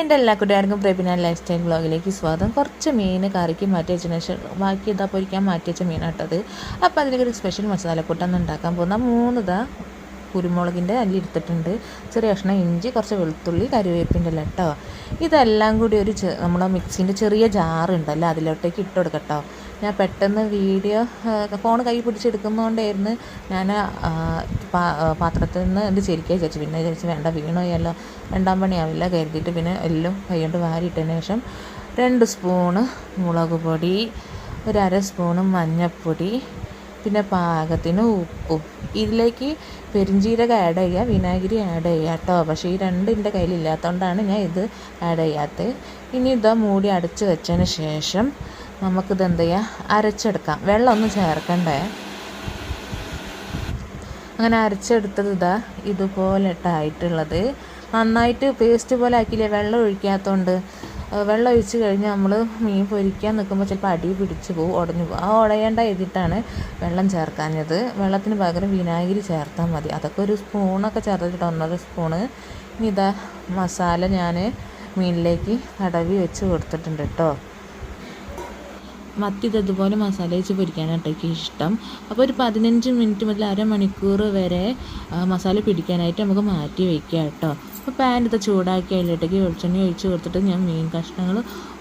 എന്റെ എല്ലാ കൂട്ടുകാർക്കും പ്രേപിനാൻ ലൈഫ് സ്റ്റൈൽ ബ്ലോഗിലേക്ക് സ്വാഗതം. കുറച്ച് മീൻ കറിക്ക് മാറ്റി വെച്ചതിന് ശേഷം ബാക്കി ഇതാ പൊരിക്കാൻ മാറ്റി വെച്ച മീനാട്ടത് അപ്പോൾ അതിലേക്ക് ഒരു സ്പെഷ്യൽ മസാലക്കൂട്ടാണ് ഉണ്ടാക്കാൻ പോകുന്ന. മൂന്ന് ഇതാ കുരുമുളകിന്റെ അല്ലി എടുത്തിട്ടുണ്ട്. ചെറിയ കഷ്ണം ഇഞ്ചി കുറച്ച് വെളുത്തുള്ളി കരുവേപ്പിന്റെ ഇല കേട്ടോ ഇതെല്ലാം കൂടി ഒരു നമ്മുടെ മിക്സിന്റെ ചെറിയ ജാറുണ്ടല്ലോ അതിലോട്ടേക്ക് ഇട്ട് കൊടുക്കട്ടോ. ഞാൻ പെട്ടെന്ന് വീഡിയോ ഫോൺ കൈ പിടിച്ചെടുക്കുന്നതുകൊണ്ടായിരുന്നു ഞാൻ പാത്രത്തിൽ നിന്ന് ഇത് ചെരിക്കുക വിചാരിച്ചു. പിന്നെ വിചാരിച്ചു വേണ്ട വീണോയല്ലോ രണ്ടാം പണിയാവില്ല കരുതിയിട്ട് പിന്നെ എല്ലാം കൈകൊണ്ട് വാരിയിട്ടതിന് ശേഷം രണ്ട് സ്പൂണ് മുളക് പൊടി ഒരു അര സ്പൂണ് മഞ്ഞൾപ്പൊടി പിന്നെ പാകത്തിന് ഉപ്പും. ഇതിലേക്ക് പെരിഞ്ചീരകം ആഡ് ചെയ്യുക വിനാഗിരി ആഡ് ചെയ്യുക കേട്ടോ പക്ഷേ ഈ രണ്ട് എന്റെ കയ്യിലില്ലാത്തതുകൊണ്ടാണ് ഞാൻ ഇത് ആഡ് ചെയ്യാത്തത്. ഇനി ഇതാ മൂടി അടച്ച് വെച്ചതിന് ശേഷം നമുക്കിത് എന്ത് ചെയ്യാം? അരച്ചെടുക്കാം. വെള്ളമൊന്നും ചേർക്കണ്ടേ? അങ്ങനെ അരച്ചെടുത്തത് ഇതാ ഇതുപോലെ ഇട്ടായിട്ടുള്ളത് നന്നായിട്ട് പേസ്റ്റ് പോലെ ആക്കിയില്ലേ? വെള്ളം ഒഴിക്കാത്തതുകൊണ്ട് വെള്ളം ഒഴിച്ച് കഴിഞ്ഞാൽ നമ്മൾ മീൻ പൊരിക്കാൻ നിൽക്കുമ്പോൾ ചിലപ്പോൾ അടി പിടിച്ച് പോകും ഉടഞ്ഞു പോകും ആ ഉടയേണ്ട എഴുതിയിട്ടാണ് വെള്ളം ചേർക്കാഞ്ഞത്. വെള്ളത്തിന് പകരം വിനാഗിരി ചേർത്താൽ മതി. അതൊക്കെ ഒരു സ്പൂണൊക്കെ ചേർത്തിട്ട് ഒന്നര സ്പൂണ്. ഇനി ഇതാ മസാല ഞാൻ മീനിലേക്ക് തടവി വെച്ച് കൊടുത്തിട്ടുണ്ട് കേട്ടോ മത്തി ഇത് ഇതുപോലെ മസാല വെച്ച് പൊരിക്കാനായിട്ട് എനിക്ക് ഇഷ്ടം. അപ്പോൾ ഒരു പതിനഞ്ച് മിനിറ്റ് മുതൽ അരമണിക്കൂർ വരെ മസാല പിടിക്കാനായിട്ട് നമുക്ക് മാറ്റി വയ്ക്കുക കേട്ടോ. അപ്പോൾ പാൻ ഇത് ചൂടാക്കി അതിലിട്ടേക്ക് വെളിച്ചെണ്ണ ഒഴിച്ച് കൊടുത്തിട്ട് ഞാൻ മീൻ കഷ്ണങ്ങൾ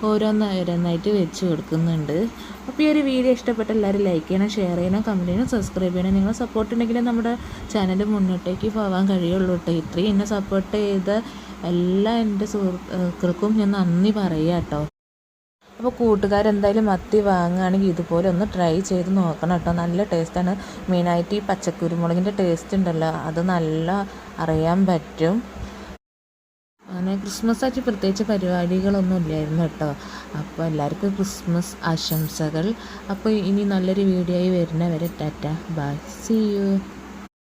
ഓരോന്ന് ഓരോന്നായിട്ട് വെച്ച് കൊടുക്കുന്നുണ്ട്. അപ്പോൾ ഈ ഒരു വീഡിയോ ഇഷ്ടപ്പെട്ട എല്ലാവരും ലൈക്ക് ചെയ്യണം ഷെയർ ചെയ്യണം കമന്റ് ചെയ്യണം സബ്സ്ക്രൈബ് ചെയ്യണം. നിങ്ങൾ സപ്പോർട്ട് ഉണ്ടെങ്കിലേ നമ്മുടെ ചാനൽ മുന്നോട്ടേക്ക് പോകാൻ കഴിയുള്ളൂ കേട്ടോ. ഇത്രയും എന്നെ സപ്പോർട്ട് ചെയ്ത എല്ലാ എന്റെ സുഹൃത്തുക്കൾക്കും ഞാൻ നന്ദി പറയുക കേട്ടോ. അപ്പോൾ കൂട്ടുകാരെന്തായാലും മത്തി വാങ്ങുകയാണെങ്കിൽ ഇതുപോലെ ഒന്ന് ട്രൈ ചെയ്ത് നോക്കണം കേട്ടോ. നല്ല ടേസ്റ്റാണ് മെയിനായിട്ട് ഈ പച്ചക്കുരുമുളകിന്റെ ടേസ്റ്റ് ഉണ്ടല്ലോ. അത് നല്ല അറിയാൻ പറ്റും. അങ്ങനെ ക്രിസ്മസ് ആയിട്ട് പ്രത്യേകിച്ച് പരിപാടികളൊന്നും ഇല്ലായിരുന്നു കേട്ടോ. അപ്പോൾ എല്ലാവർക്കും ക്രിസ്മസ് ആശംസകൾ. അപ്പോൾ ഇനി നല്ലൊരു വീഡിയോ ആയി വരുന്നവരെ ടാറ്റ. ബൈ. C U